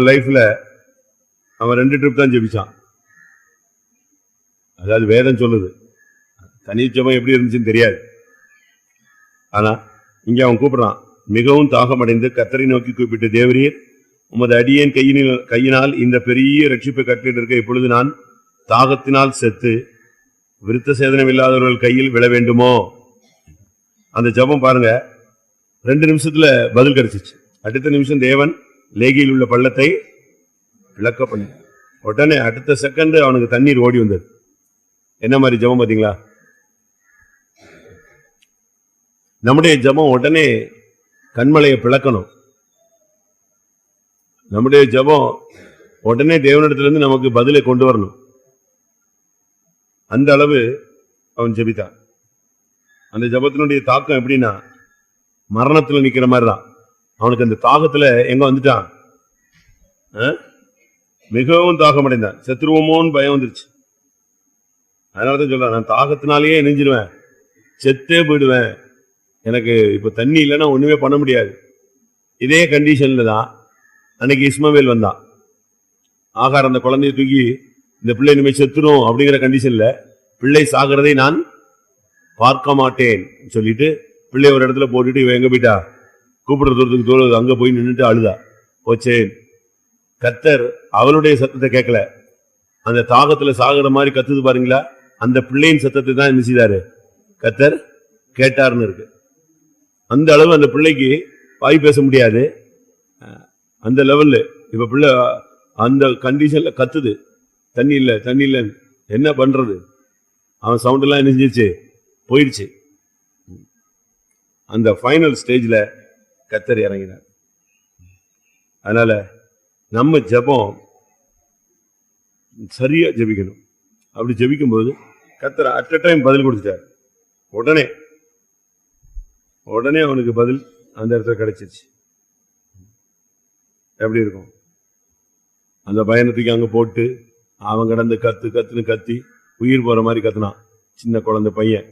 அவன் லைஃப்ல அவன் ரெண்டு ட்ரிப் தான் ஜெபிச்சான். அதாவது வேதம் சொல்லுது. தனி எப்படி இருந்துச்சுன்னு தெரியாது. ஆனா இங்க அவன் கூப்பிடுறான். மிகவும் தாகமடைந்து கத்தரை நோக்கி கூப்பிட்டு தேவரீர் உமது அடியேன் கையினில் கையினால் இந்த பெரிய ரட்சிப்பை கட்டிட்டு இருக்க இப்பொழுது நான் தாகத்தினால் செத்து விருத்த சேதனம் இல்லாதவர்கள் கையில் விழ வேண்டுமோ? அந்த ஜபம் பாருங்க. ரெண்டு நிமிஷத்துல பதில் கிடைச்சிச்சு. அடுத்த நிமிஷம் தேவன் லேகியில் உள்ள பள்ளத்தை விளக்க பண்ணி. உடனே அடுத்த செகண்ட் அவனுக்கு தண்ணீர் ஓடி வந்தது. என்ன மாதிரி ஜெபம் பாத்தீங்களா நம்முடைய ஜெபம் உடனே கண்மலையை பிளக்கணும். நம்முடைய ஜெபம் உடனே தேவனிடத்திலிருந்து நமக்கு பதிலை கொண்டு வரணும். அந்த அளவு அவன் ஜபித்தான். அந்த ஜெபத்தினுடைய தாக்கம் எப்படின்னா மரணத்துல நிக்கிற மாதிரி தான் அவனுக்கு அந்த தாகத்துல எங்க வந்துட்டான்? ஆ? மிகவும் தாகம் அடைந்தான் செத்துருவோமோன்னு பயம் வந்துருச்சு. அதனாலதான் சொல்றேன் நான் தாகத்தினாலேயே நெஞ்சிருவேன் செத்தே போயிடுவேன். எனக்கு இப்ப தண்ணி இல்லைன்னா ஒண்ணுமே பண்ண முடியாது. இதே கண்டிஷன்ல தான் அன்னைக்கு இஸ்மவேல் வந்தான். ஆகாரம் அந்த குழந்தைய தூக்கி இந்த பிள்ளை இனிமே செத்துரும் அப்படிங்கிற கண்டிஷன்ல பிள்ளை சாகிறதை நான் பார்க்க மாட்டேன் சொல்லிட்டு பிள்ளை ஒரு இடத்துல போட்டுட்டு இவன் எங்க போயிட்டா? கூப்பிடுற தூரத்துக்கு தூரம் அங்கே போய் நின்னுட்டு அழுதா. போச்சே. கத்தர் அவளுடைய சத்தத்தை கேட்கல. அந்த தாகத்துல சாகுற மாதிரி கத்துது பாருங்களா? அந்த பிள்ளையின் சத்தத்தை தான் என்ன செய்தாரு? கத்தர் கேட்டார்னு இருக்கு. அந்த அளவு அந்த பிள்ளைக்கு வாய் பேச முடியாது. அந்த லெவல்ல இப்ப பிள்ளை அந்த கண்டிஷன்ல கத்துது. தண்ணி இல்ல தண்ணி இல்லைன்னு என்ன பண்றது? அவன் சவுண்ட் எல்லாம் என்ன செஞ்சிருச்சு? போயிடுச்சு அந்த ஃபைனல் ஸ்டேஜ்ல கத்தர் இறங்கினார். அதனால நம்ம ஜெபம் சரியா ஜெபிக்கணும். அப்படி ஜெபிக்கும்போது கத்தர் அட் அ டைம் பதில் கொடுத்துட்டார். உடனே உடனே அவனுக்கு பதில் அந்த இடத்துல கிடைச்சிருச்சு. எப்படி இருக்கும்? அந்த பயணத்துக்கு அங்கே போட்டு அவன் கடந்து கத்து கத்துன்னு கத்தி உயிர் போற மாதிரி கத்துனான். சின்ன குழந்தை பையன்.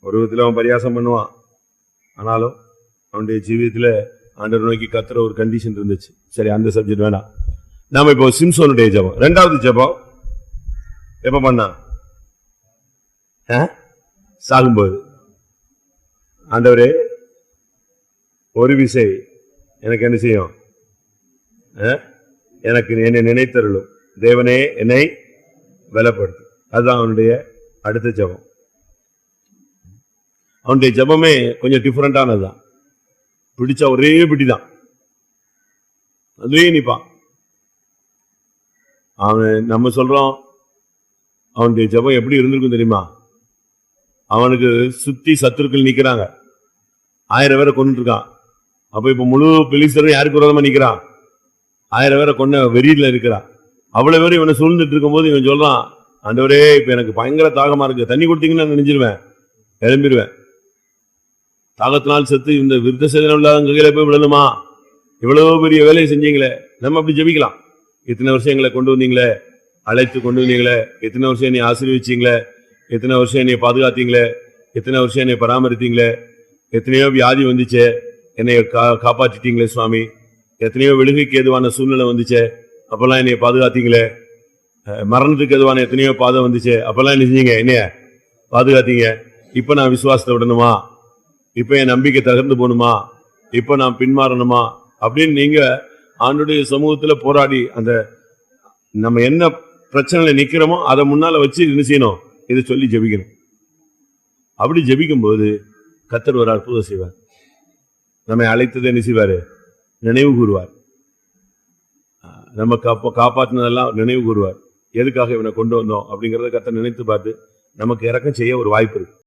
ஒரு விதத்துல அவன் பரியாசம் பண்ணுவான். ஆனாலும் அவனுடைய ஜீவியத்துல ஆண்டவர் நோக்கி கத்துற ஒரு கண்டிஷன் இருந்துச்சு. சரி அந்த சப்ஜெக்ட் வேணாம். நாம இப்போ சிம்சோனுடைய ஜெபம். ரெண்டாவது ஜெபம். எப்ப பண்ணா? ஆ? சாகும்போது. ஆண்டவரே ஒரு விசை எனக்கு என்ன செய்யும்? எனக்கு என்னை நினைத்தருளும். தேவனே என்னை பலப்படுத்து. அதுதான் அவனுடைய அடுத்த ஜெபம். அவனுடைய ஜெபமே கொஞ்சம் டிஃபரெண்டானதுதான் பிடிச்சா ஒரே பிடிதான். அதுவே நிப்பான் அவன் நம்ம சொல்றோம் அவனுடைய ஜபம் எப்படி இருந்திருக்கும் தெரியுமா? அவனுக்கு சுத்தி சத்துருக்கள் நிக்கிறாங்க. ஆயிரம் பேரை கொண்டுட்டு இருக்கான் அப்ப இப்ப முழு பிலிசரும் யாருக்கு விரோதமா நிக்கிறான்? ஆயிரம் பேரை கொண்ட வெறியில இருக்கிறான். அவ்வளவு பேரும் இவனை சூழ்ந்துட்டு இருக்கும்போது இவன் சொல்றான் அந்தவரே இப்ப எனக்கு பயங்கர தாகமா இருக்கு. தண்ணி கொடுத்தீங்கன்னா நான் நெஞ்சிருவேன். எழும்பிடுவேன் தாகத்தினால் செத்து இந்த விருத்த சேதனம் இல்லாத கையில போய் விழணுமா இவ்வளவு பெரிய வேலையை செஞ்சீங்களே. நம்ம அப்படி ஜெபிக்கலாம். இத்தனை வருஷம் எங்களை கொண்டு வந்தீங்களே? அழைத்து கொண்டு வந்தீங்களே? எத்தனை வருஷம் என்னை ஆசீர்வதிச்சீங்களே? எத்தனை வருஷம் என்னை பாதுகாத்தீங்களே? எத்தனை வருஷம் என்னை பராமரித்தீங்களே? எத்தனையோ வியாதி வந்துச்சே. என்னை கா- காப்பாற்றிட்டீங்களே சுவாமி. எத்தனையோ விழுகைக்கு எதுவான சூழ்நிலை வந்துச்சே. அப்பெல்லாம் என்னை பாதுகாத்தீங்களே. மரணத்துக்கு எதுவான எத்தனையோ பாதம் வந்துச்சே. அப்பெல்லாம் என்ன செஞ்சீங்க? என்னைய பாதுகாத்தீங்க. இப்ப நான் விசுவாசத்தை விடணுமா? இப்ப என் நம்பிக்கை தகர்ந்து போகணுமா? இப்ப நான் பின்மாறணுமா? அப்படின்னு நீங்க ஆண்டுடைய சமூகத்துல போராடி அந்த நம்ம என்ன பிரச்சனையில நிக்கிறோமோ அதை முன்னால வச்சு என்ன செய்யணும். இதை சொல்லி ஜெபிக்கணும். அப்படி ஜெபிக்கும் போது கத்தர் ஒரு அற்புதம் செய்வார். நம்மை அழைத்ததை என்ன செய்வாரு? நினைவு கூறுவார். நம்ம காப்பா காப்பாற்றினதெல்லாம் நினைவு கூறுவார். எதுக்காக இவனை கொண்டு வந்தோம் அப்படிங்கறத கத்தர் நினைத்து பார்த்து நமக்கு இறக்கம் செய்ய ஒரு வாய்ப்பு இருக்கு.